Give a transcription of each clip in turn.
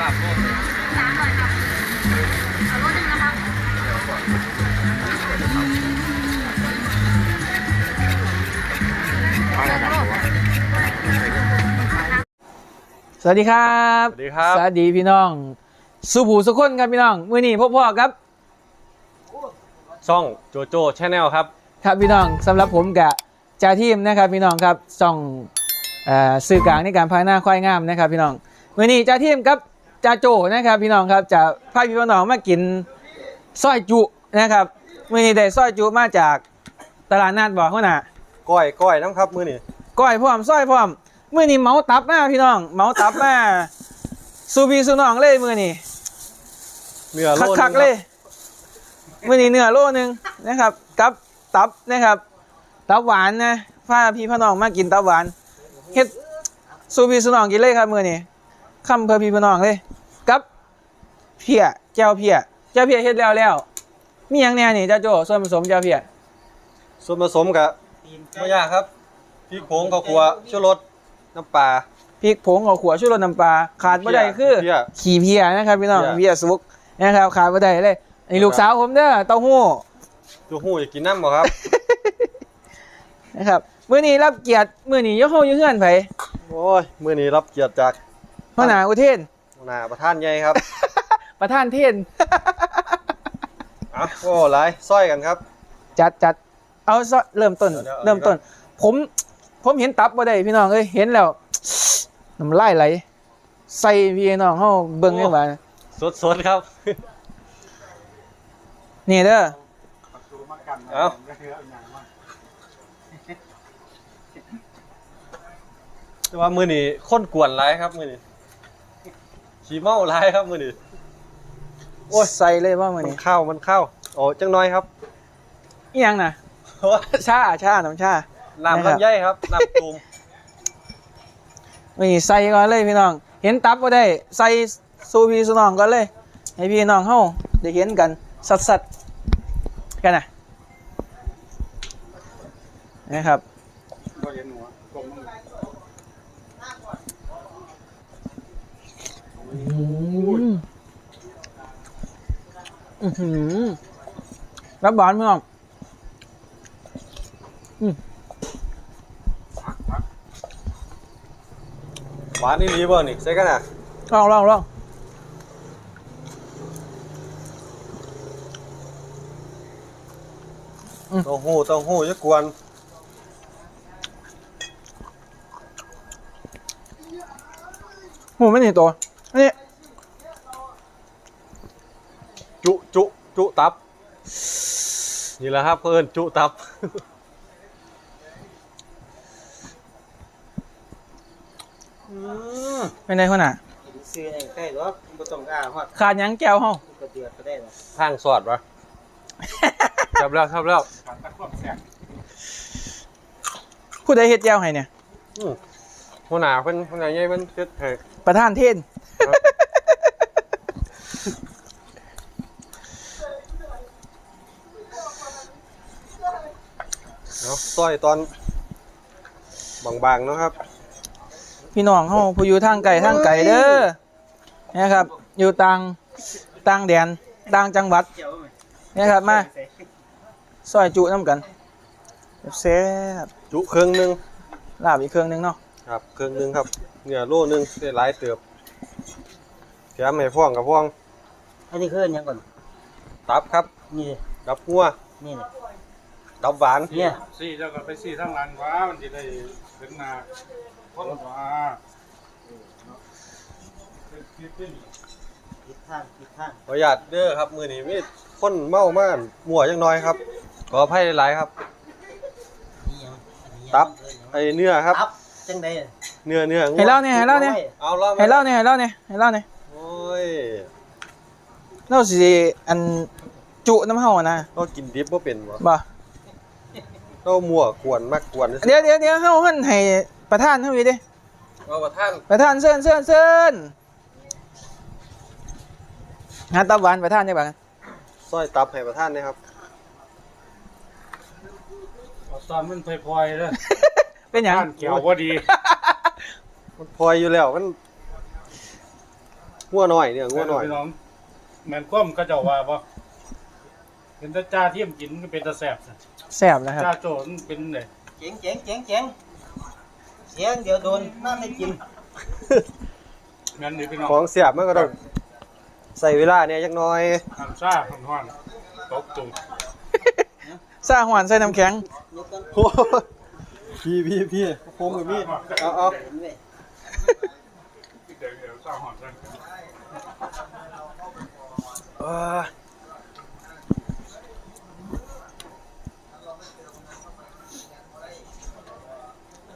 ลาบโลดสามร้อยครับเอารถหนึ่งนะครับสวัสดีครับสวัสดีครับ สวัสดีพี่น้อง สุภูสุคนครับพี่น้องมื้อนี้พบพ่อครับช่องโจโจ้ชาแนลครับ ครับพี่น้องสำหรับผมกับจ่าทีมนะครับพี่น้องครับส่องเอ่อสื่อกลางในการพัฒนาควายงามนะครับพี่น้องมื้อนี้จ่าทีมกับ จ่าโจนะครับ พี่น้องครับจะพาพี่น้องมากินซอยจุนะครับมื้อนี้ได้ซอยจุมาจากตลาดนัดบ่หัวหน้าก้อยก้อยน้ำครับมือนี่ก้อยพร้อมซอยพร้อมมื้อนี้เหมาตับมาพี่น้องเหมาตับมาสูบีสูน้องเลยมื้อนี้เนื้อโลคักๆเลยมื่อนี้เนื้อโลนึงนะครับกับตับนะครับ ตับหวานนะพาพี่พ่อน้องมากินตับหวานเฮ็ดสูพี่สูน้องกินเลยครับมื่อนี้คำเพื่อพี่พ่อน้องเลยกับ เพียแจ่วเพียแจ่วเพียเฮ็ดแล้วแล้วมีหยังแน่นี่จ้าโจ้ส่วนผสมแจ่วเพียส่วนผสมกับไม่ยากครับพริกผงข้าวคั่วชูรสน้ำปลาพริกผงข้าวขัวชูรสน้ำปลาขาดบ่ได้คือเพี้ยขี่เพียนะครับพี่น้องเพี้ยเพียสุกนะครับขาดบ่ได้เลยอันนี้ลูกสาวผมเด้อเต้าหู้ตัวหูอยากกินน้ำบ่ครับนะครับมื้อนี้รับเกียรติมื้อนี้ยกเฮาอยู่เฮือนไผโอ้ยมือนี้รับเกียรติจากหัวหน้าอุเทนหัวหน้าประธานใหญ่ครับ ประธานเทนอะโอ้หลายซ้อยกันครับ จัดจัดเอาซะเริ่มต้น เดี๋ยวเอาเริ่มต้น ผมผมเห็นตับบ่ได้พี่น้องเอ้ยเห็นแล้วน้ำลายไหลใส่พี่น้องเฮาเบิ่งได้ว่าสดๆครับ นี่เด้อเอาแต่ว่ามือนี้คนกวนหลายครับมือนี้ขี้เมาหลายครับมือนี้ โอ้ยใส่เลยว่ามื้อมันนี้เข้ามันเข้า โอ้จังน้อยครับ อีหยังน่ะชาชาน้ำชาน้ำลำไยครับน้ำตูมมื้อนี้ใส่ก่อนเลยพี่น้อง เห็นตับบ่ได้ ใส่สู่พี่สู่น้องก่อนเลย ให้พี่น้องเฮาได้เห็นกันสัดๆกันน่ะนะครับ อืม อื้อหือรับบานมึงอะหวานนี่ดีบ่นี่ใส่กันอะลองลองลองเต้าหู้เต้าหู้จะกวนหมูไม่หนีตัวอันนี้ จุจุจุ ตับ นี่แหละครับเพิ่นจุตับอืมเป็นไงคนน่ะซื้อไอ้ใกล้หรอกบ่ต้องอ้าฮอดขาดหยังแก้วเฮาก็เดือดก็ได้หรอกทางสอดวะจับแล้วจับแล้วผู้ใดเฮ็ดแก้วให้เนี่ย อืมหัวหน้าเพิ่นหัวหน้าใหญ่เพิ่นเฮ็ดให้ประธานเทน เนาะซอยตอนบางๆเนาะครับ พี่น้องเฮาผู้อยู่ทางไกลทางไกลเด้อนะครับ อยู่ต่างต่างแดนต่างจังหวัดเกี่ยวไหมนะครับมาซอยจุน้ำกันแซ่บจุเครื่องหนึงๆลาบอีกเครื่องหนึงเนาะครับเครื่องหนึงครับเนื้อโลหนึงได้หลายเติบแถมให้พ่วงกับพ่วงอันนี้คืออันหยังก่อนตับครับ นี่ดิดับงัวนี่ดิ ดับหวานเนี่ยสี่เจ้าก็ไปสี่ทั้งร้านกว่ามันจะได้ถึงหนาคนกว่าผิดทางผิดทางขออนุญาตเด้อครับ มือนี้มีคนเมามามั่วจังน้อยครับขออภัยหลายๆครับนี่หยังอันนี้หยังตับเอิ้นหยังไอเนื้อครับตับจังได๋เนื้อเนื้องัวให้เล่าเนี่ยให้เล่าเนี่ยเอาเล่าให้เล่าเนี่ยให้เล่าเนี่ยให้เล่าเนี่ยโอ้ยเราสิอันจุน้ำเฮาอะนะเรากินดิบบ่เป็นบ่บ่ เรามั่วกวนมากกวนเดี๋ยวเดี๋ยวเดี๋ยวเฮาหั่นให้ประธานเฮาอยู่ดิเอาประท่านประธานเชิญเชิญเชิญงานตับหวานประธานได้ป่ะซอยตับให้ประท่านนะครับเอาตอนมันพลอยๆเลยเป็นหยังบ้านเกี่ยวพอดีมันพลอยอยู่แล้วมันงัวหน่อยเนี่ยงัวหน่อยพี่น้องแม่นคว่ำก็เจ้าว่าบ่เป็นตาจ้าเทียมกินก็เป็นตาแสบซะ แซ่บนะครับ จ้าโจรเป็นไดเจ๋งเจ๋งเจ๋งเจ๋งเสียงเดี๋ยวโดนน้ำไม่กินแม่นนี่พี่น้องของเสียบมันก็ต้องใส่เวลาเนี่ยจักหน่อยน้ำซ่าฮ้อนๆตกตุ่มซ่าหวานใส่น้ำแข็งยกกันโอ้พี่พี่พี่โค้งกับพี่เอาเอาเห็นไหมเดี๋ยวเดี๋ยวซ่าฮ้อนจังเอ้ย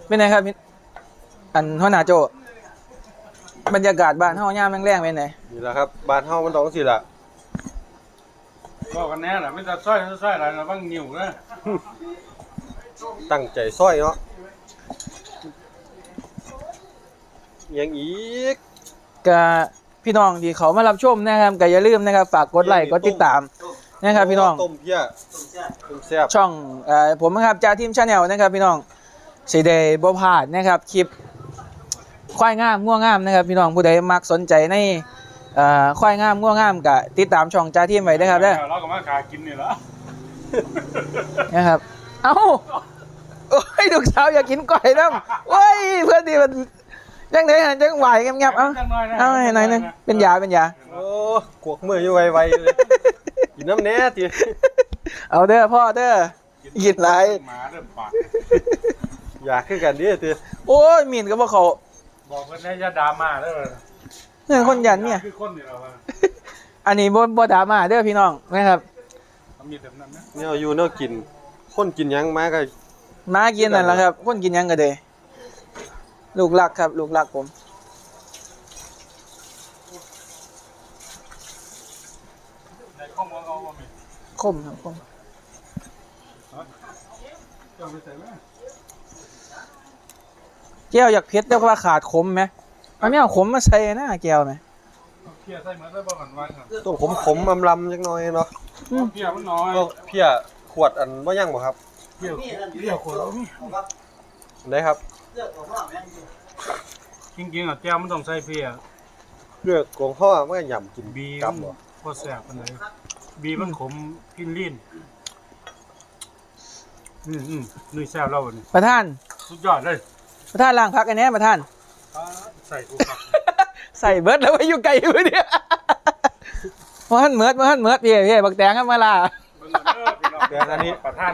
เป็นไงครับพี่อันหัวหน้าโจ บรรยากาศบ้านเฮายามแรงๆเป็นไงนี่แหละครับบ้านเฮามันต้องสิล่ะก็กันแน่ล่ะไม่ตาซ้อยซ้อยอะไรระวังนิ้วนะตั้งใจซ้อยเนาะยังอีกก็พี่น้องที่เขามารับชมนะครับก็อย่าลืมนะครับ ฝากกดไลค์กดติดตามนะครับพี่น้องต้มเพี้ยต้มแซ่บต้มแซ่บช่องเอ่อผมนะครับจาทีมชาแนลนะครับพี่น้อง สีเดย์บ่พลาดนะครับคลิปควายงามง่วงงามนะครับพี่น้องผู้ใดมักสนใจในเอ่อควายงามง่วงงามก็ติดตามช่องจาทีมไว้นะครับเด้อเราก็มาขากินนี่ละนะครับเอ้าโอ้ยลูกสาวอยากกินก้อยน้ำโอ้ยเพื่อนดีมันยังไงฮะจังไหวเงียบๆเอ้าเอาให้หน่อยหนึงเป็นยาเป็นยาโอ้กวกมืออยู่ไวๆเลยกินน้ำแหน่ติเอาเด้อพ่อเด้อกินหลายหมาเริ่มปาก อยากคือกันดิติโอ้ยหมิ่นก็บ่เขาบอกเพิ่นให้อยาดราม่าเด้อเงินคนยันเนี่ย คือคนนี่ล่ะว่าอันนี้บ่บ่ดราม่าเด้อพี่น้องนะครับมีแต่นั้นนะเนี่ยอยู่แนวกิน คนกินหยังมาก็มากินนั่นแหละครับ คนกินหยังก็ได้ลูกรักครับ ลูกรักผม ในข้อมูลเอาบ่มีคมครับคม เจ้าไปใส่ไหม แก้วอยากเผ็ดแต่ว่าขาดขมไหมเอาไม่เอาขมมาใส่หน้าแก้วไหมเพียใส่เหมือนได้บ่กันวันครับต้องขมๆอำลำจักหน่อยเนาะเพียมันน้อยก็เพี้ยขวดอันบ่ยังบ่ครับเพียนี่นั่นเพียคนได้ครับเลือกของพ่อแม่นจริงๆอะแก้วมันต้องใส่เพียเลือกกงห่อมันก็ยำกินบีกัมับนบ่บ่แซ่บปานใดบีมันขมกินลิ้นอืมอืมนี่แซ่บแล้วนี่ประธาน สุดยอดเลย ประธานล้างพักอันนี้ประธาน ใส่กูครับใส่เบิร์ดแล้วไปอยู่ไกลอยู่เนี่ยมาหันเมิดมาหันเมิดพี่พี่บักแตงครับมาล่ะเบิ่งเอาเด้อพี่น้องแต่อันนี้ประธาน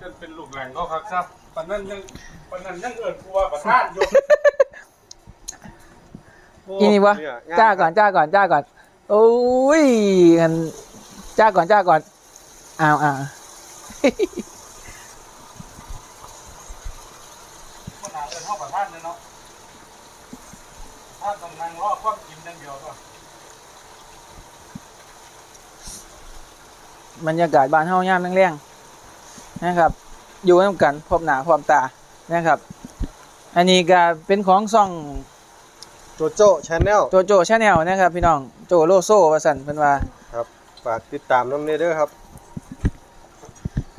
จนเป็นลูกแหล่งเขาคักซับปานนั้นยังปานนั้นยังเอิ้นกูว่าประธานอยู่กินนี่วะเยงมจ้าก่อนจ้าก่อนจ้าก่อนโอ้ยกันจ้าก่อนจ้าก่อนอ้าวอ้าว มันหาเอิ้นเฮาประธานเลยเนาะถ้าต้องนั่งรอความกินอย่างเดียวก็บรรยากาศบ้านเฮายามแรงๆนะครับ อยู่ร่วมกันพร้อมหน้าพร้อมตานะครับ อันนี้ก็เป็นของซ่องโจโจ้ชาแนลโจโจชาแนลนะครับ พี่น้องโจโลโซว่าสันเพิ่นว่าครับฝากติดตามน้ำเนเด้อครับ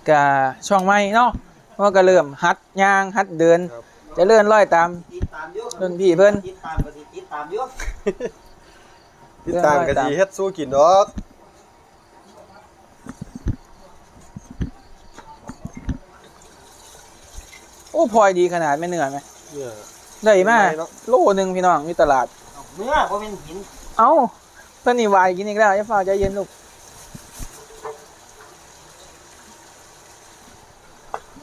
ก็ช่องใหม่เนาะเพราะว่าก็เริ่มหัดย่างหัดเดินครับจะเลื่อนร้อยตามติดตามอยู่รุ่นพี่เพิ่นติดตามก็สิติดตามอยู่ติดตามกันดีเฮ็ดสู้กินดอกโอ้พลอยดีขนาดไม่เหนื่อยไหมเนี่ยได้มาไม่เนาะโลหนึงพี่น้องมีตลาดเนื้อบ่เป็นหิน เอ้าเพิ่นนี่วายกินอีกแล้วอย่าฟ้าวใจเย็นลูก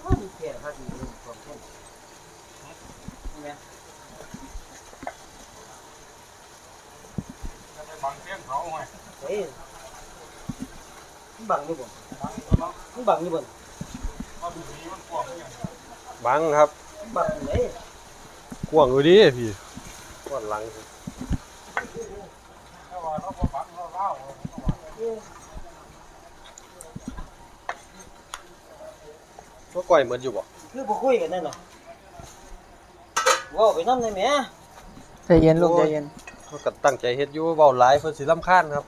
มันแค่ครับอยู่ของเพิ่นนี่แม่ จะไปบังเสียงเขาไง เฮ้ยมัน บังอยู่บ่มันบังอยู่บ่ว่าดูดีมันกว้างอย่างบังครับมันบังอยู่เลยกว้างอยู่ดิพี่กว้างหลังถ้าว่าเราบ่บังเราเล่าเราก็ว่าว่าก่อยเหมือนอยู่บ่คือบ่คุยกันนั่นน่ะเว้าไปนำได้แหมใจเย็นลูกใจเย็นเขาก็ตั้งใจเฮ็ดอยู่เว้าหลายเพิ่นสิรำคาญครับ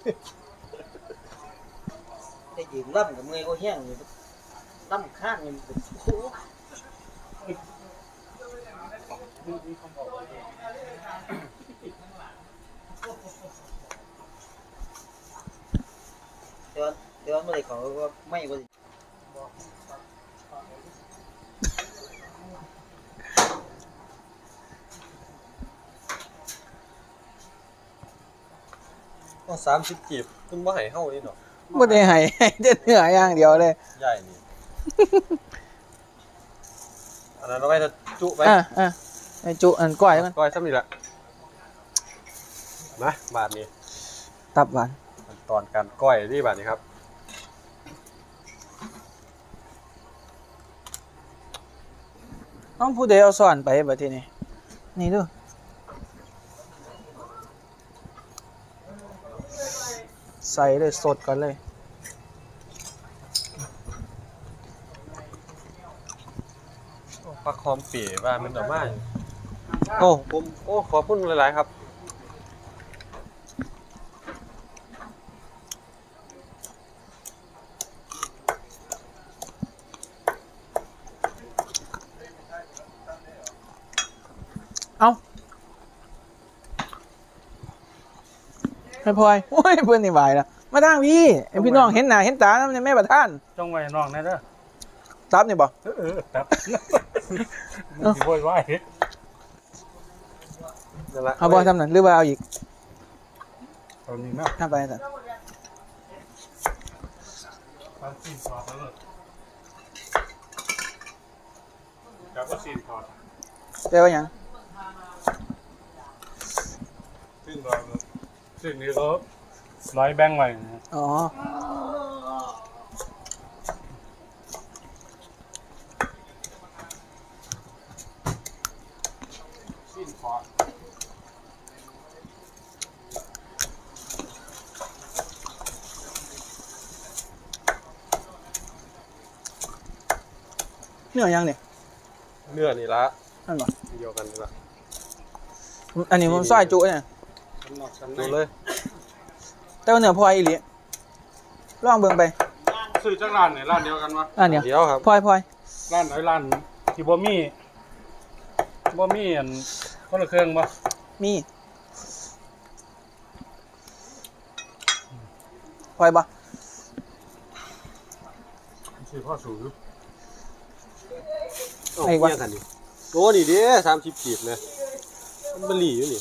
แต่ยืนรับกับเมื่อยก็แห้งอยู่ตั้มข้างนี่มันโอ้โหเดี๋ยวเดี๋ยวเมื่อไหร่เขาก็ไม่ว่ ก็สามสิบกีบคุณว่าให้เฮ้านี่เนาะบ่ได้ให้ให้แต่เนื้ออย่างเดียวเลยใหญ่นี่ อันนั้นเอาไว้ถ้าจุไปอะอะไอ้จุอันก้อยมันก้อยซ้ำนี่แหละมาบาทนี้ตับหวานขั้นตอนการก้อยที่บาทนี้ครับต้องผู้ใดเอาซ่อนไปบัดทีนี้นี่ดู ใส่เลยสดก่อนเลย ปลาคอมปีว่ามันดอกไม้โอ้ผมโอ้ขอบคุณหลายๆครับ เอา ให้พลอยโอ้ยเพื่อนนี่ไหวแล้วมาทางพี่ไอ้พี่น้องเห็นหน้าเห็นตาแล้วในแม่ประท่านจงไว้น้องแน่เด้อตับนี่บ่เออเออครับมันสิโวยวายนั่นละเอาบ่ทำนั่นหรือว่าเอาอีกตอนนี้นะทำไปแต่ตอนซีนพอดแล้วครับก็ซีนพอดแปลว่าหยังซึ่งเรา ซึ่งนี้เขาร้อยแบงค์ไว้นะอ๋อซีนพอดเนื้อยังเนี่ยเนื้อนี่ละนั่นบ่เดียวกันนี่ละอันนี้ผมซอยจุเนี่ยชั้ นนอกชั้นในดูเลย แต่ว่าเนื้อพลอยอีหลีลองเบิ่งไปซื้อจากร้านไหนร้านเดียวกันวะอันเนี้ยเดี๋ยวครับ พลอยพลอยร้านไหนร้านที่บ่มีบ่มีอันคนละเครื่องบ่มีพลอยบ่ซื้อพ่อสูงโอ้เกี่ยงกันนี่โอ้นี่เด้สามสิบกีบเลยมันบหลีอยู่นี่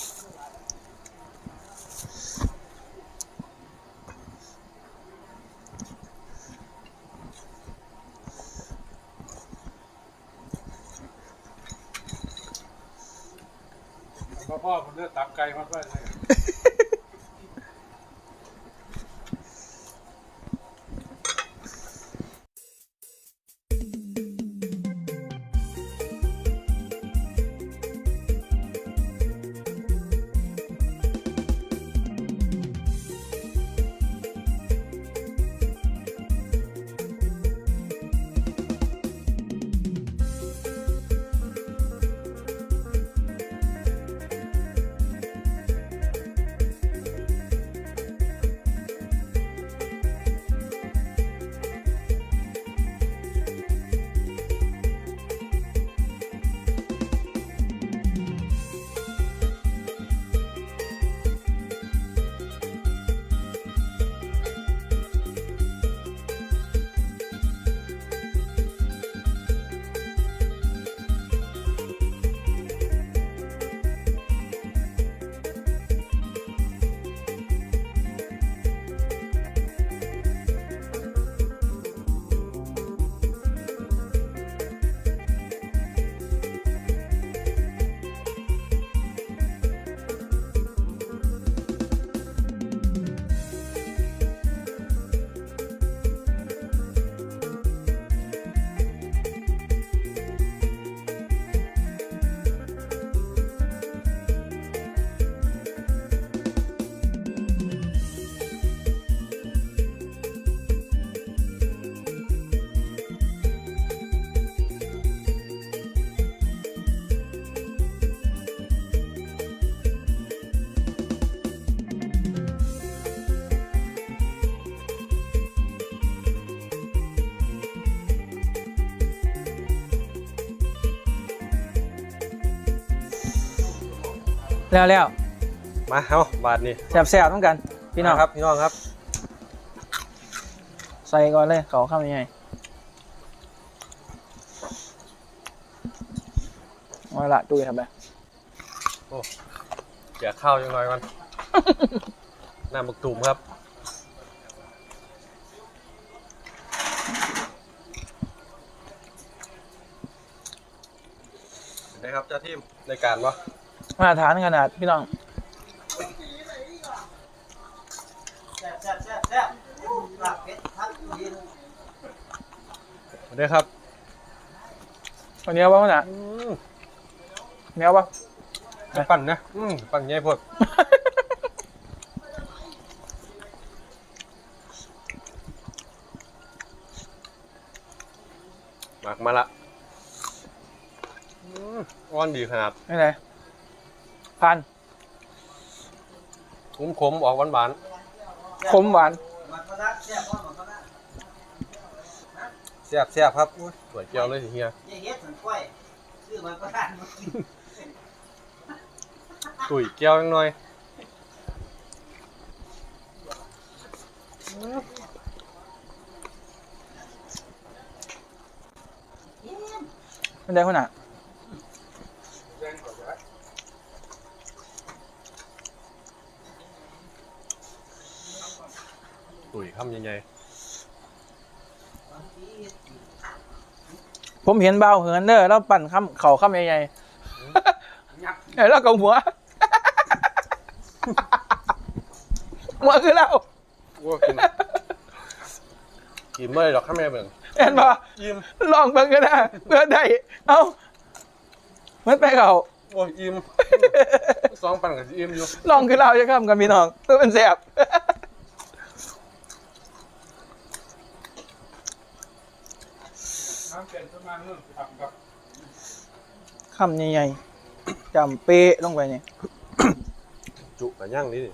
แล้วแล้วมาเฮาบาทนี่แซ่บๆต้องกัน พี่น้องมาครับพี่น้องครับ ใส่ก่อนเลยเขาข้ามยังไงมาละตุ้ยทำไปเดี๋ยวข้าวยังน้อยก่อนน้ำบักตุ่มครับเห็นไหมครับเจ้าทีมในการวะ มาตรฐานขนาดพี่น้องแซ่บแซ่บแซ่บแซ่บลาบเป็ดทักยินเห็นไหมครับวันนี้เอาป่ะน่ะอืมเนี้ยป่ะปั่นนะอืมปั่นใหญ่พวกหมักมาละอืมอ้อนดีขนาดไม่ไหน พันคุ้มขมๆออกหวานขมหวานมันก็ได้แซ่บพอมันก็ได้ๆแซ่บแซ่บๆครับอุ๊ยสวยเจียวเลยสิเฮียยายเฮ็ดสันกล้วยซื้อมันก็ได้มากินตุ๋ยเจียวจังหน่อยไม่ได้คนน่ะ ตุ๋ยคำใหญ่ผมเห็นเบาเหินเด้อแล้วปั่นข้ามเข่าข้ามใหญ่ๆเอ้ยแล้วกับหัวหัวคือเราๆว่ากินกินเมื่อไรหรอกข้าแม่เบิ่งเห็นป่ะอิ่มลองเบิ่งกันนะเพื่อได้เอ้ามันไปเขาโอ้ยอิ่มสองปั่นกับสิอิ่มอยู่ ลองคือเราจะข้ามกันพี่น้องเพื่อเป็นแสบ น้ำเปลี่ยนขึ้นมาเรื่องทำกับ คำใหญ่ๆจำเป๊ะลงไปเนี่ยจุกับย่างนี่ดิ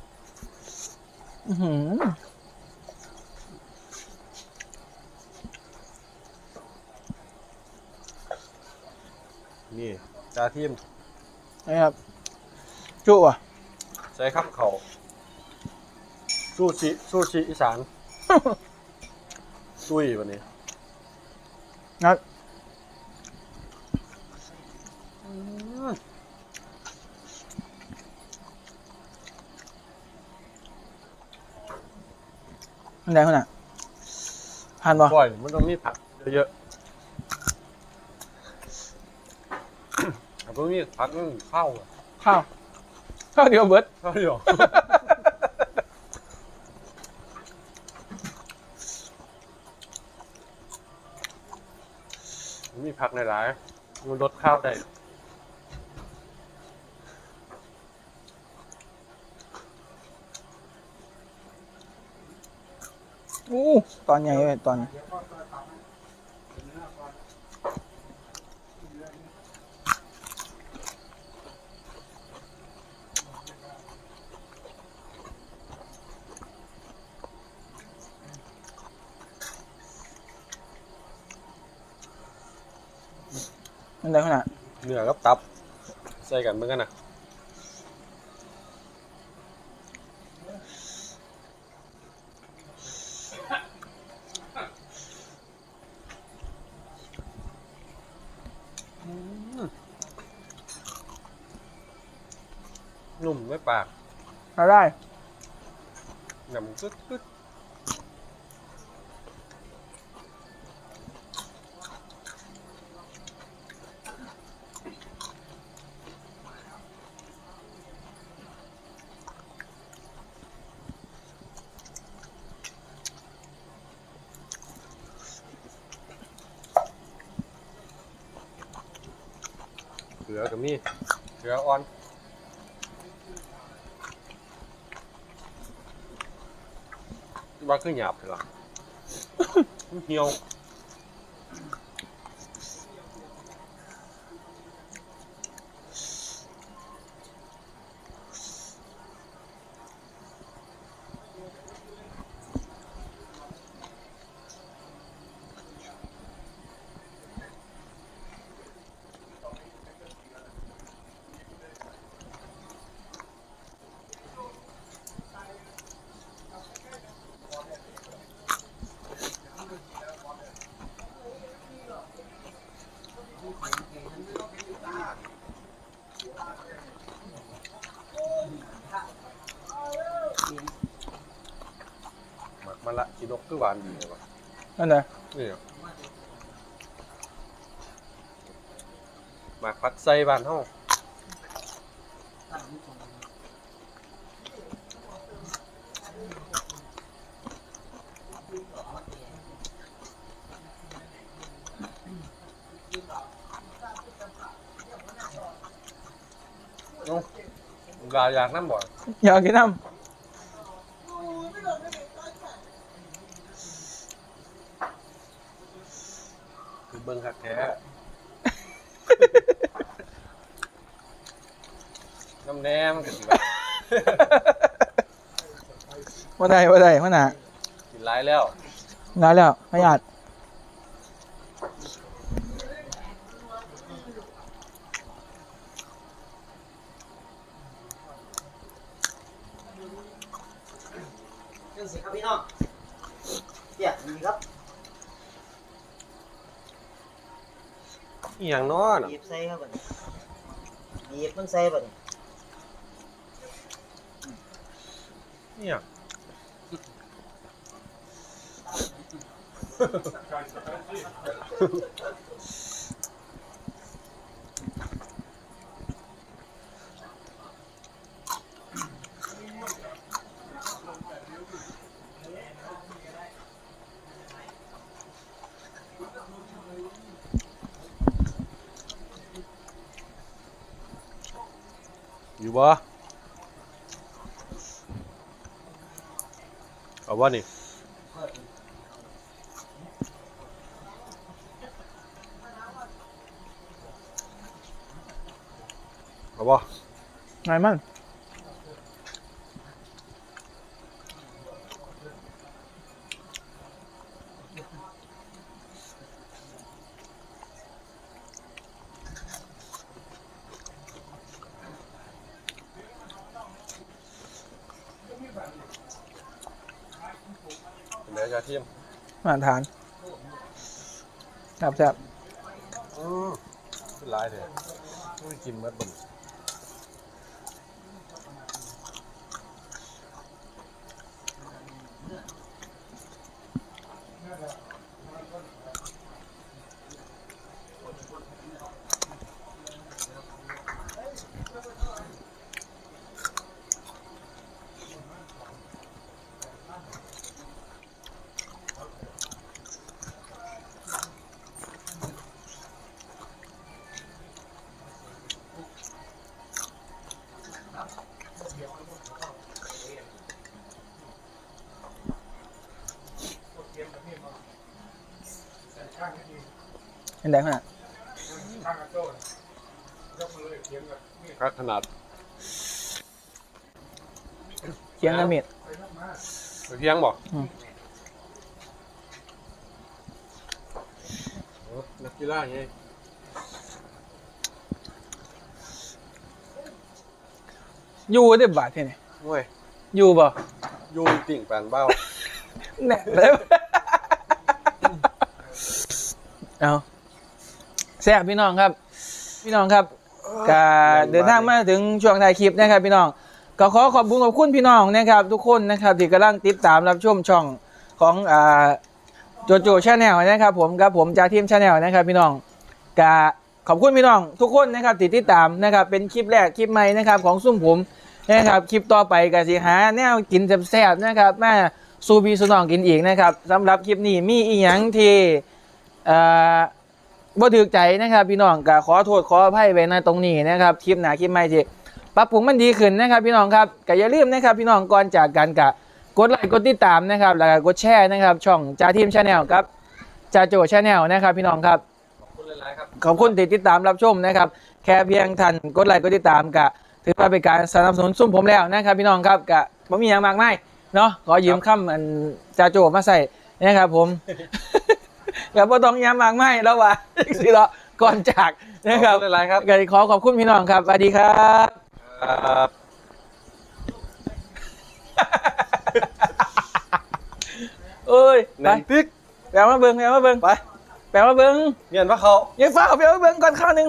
อื้อหือนี่จาทีมนะครับ จุอะใช้ข้ามเขาซูชิซูชิอีสาน ซุยวันนี้ นัด มันได้คนน่ะผ่านบ่ก่อยมันต้องมีผักเยอะๆแต่ต้องมีผักนั่นข้าวอะข้าวข้าวเดียวเบิดข้าวเดียว มีผักในหลายๆมันลดข้าวได้ อู้ ตอนใหญ่เลยตอนมันได้ขนาด เนื้อกับตับ ใส่กันเหมือนกันนะ นุ่มไม่ปากมาได้หนำกึ๊ดกึ๊ดเกลือกับมีเกลืออ่อน ว่าคือหยาบเหรอเหี่ยว อ คือหวานดีเลยว่ะนั่นน่ะนี่อะหมากผักไส้บ้านเฮาเอ้าลาอยากน้ำบ่อยอยากกินน้คือเบิ่งคักแท้ น้ำ แหนมนก็สิแบบำว่าได้ว่าได้ว่าหนากินหลายแล้วได้แล้วพยาธิเรื่องสิครับพี่น้องเดี๋ยวดีครับอีหยังน้อน่ะหยิบใส่ครับบัดนี้หยิบมันใส่บัดนี้ อีหยั เอยู่บ่เอานี่เอาบ่ไงมั่ง เดี๋ยวจะเทียม มาตรฐานจับจับอืมหลายเด้ออุ้ยกินเมดบ่ เป็นไงขนาดข้างกระโต้นยกมือเลยเขียนแบบนี่คักขนาดเคียงกับมีดไปนักมาเทียงบ่อืมเออนักกีฬาไงอยู่ได้บาทเท่านี่โอ้ยอยู่บ่อยู่ติ่งแปลนเบ้าแน่แล้วเอา แซ่บพี่น้องครับ พี่น้องครับก็เดินทางมาถึงช่วงท้ายคลิปนะครับ พี่น้องก็ขอขอบคุณขอบคุณพี่น้องนะครับ ทุกคนนะครับที่กำลังติดตามรับชมช่องของอ่าโจโจชาแนลนะครับ ผมกับผมจากทีมชาแนลนะครับ พี่น้องก็ขอบคุณพี่น้อง ทุกคนนะครับที่ติดตามนะครับ เป็นคลิปแรกคลิปใหม่นะครับ ของซุ่มผมนะครับคลิปต่อไปก็สิหาแนวกินแซ่บๆนะครับมาสู่พี่สุน้องกินอีกนะครับสำหรับคลิปนี้มีอีหยังที่เอ่อ บ่ถือใจนะครับ พี่น้องก็ขอโทษขออภัยไว้ในตรงนี้นะครับคลิปหนาคลิปใหม่ที่ปรับปรุงมันดีขึ้นนะครับ พี่น้องครับก็อย่าลืมนะครับ พี่น้องก่อนจากกันกะกดไลค์กดติดตามนะครับแล้วก็กดแชร์นะครับ ช่องจ่าทีมชาแนลครับจ่าโจชาแนลนะครับ พี่น้องครับขอบคุณหลายๆครับขอบคุณที่ติดตามรับชมนะครับ แค่เพียงท่านกดไลค์กดติดตามกะถือว่าเป็นการสนับสนุนซุ่มผมแล้วนะครับ พี่น้องครับกะไม่มีอย่างมากมายเนาะขอยืมคำอันจ่าโจมาใส่นะครับผม อย่าบ่ต้องย้ำมากไม่แล้วว่าสิเนาะก่อนจากนะครับขอบคุณหลายๆครับก็ขอขอบคุณพี่น้องครับสวัสดีครับครับเอ้ยแหไปนมพริกแปลมาเบิ้งแปลมาเบิ้งไปแปลมาเบิ้งเงียนว่าเขาอยังฟ้าเอาแปลมาเบิ้งก่อนข้าวหนึ่ง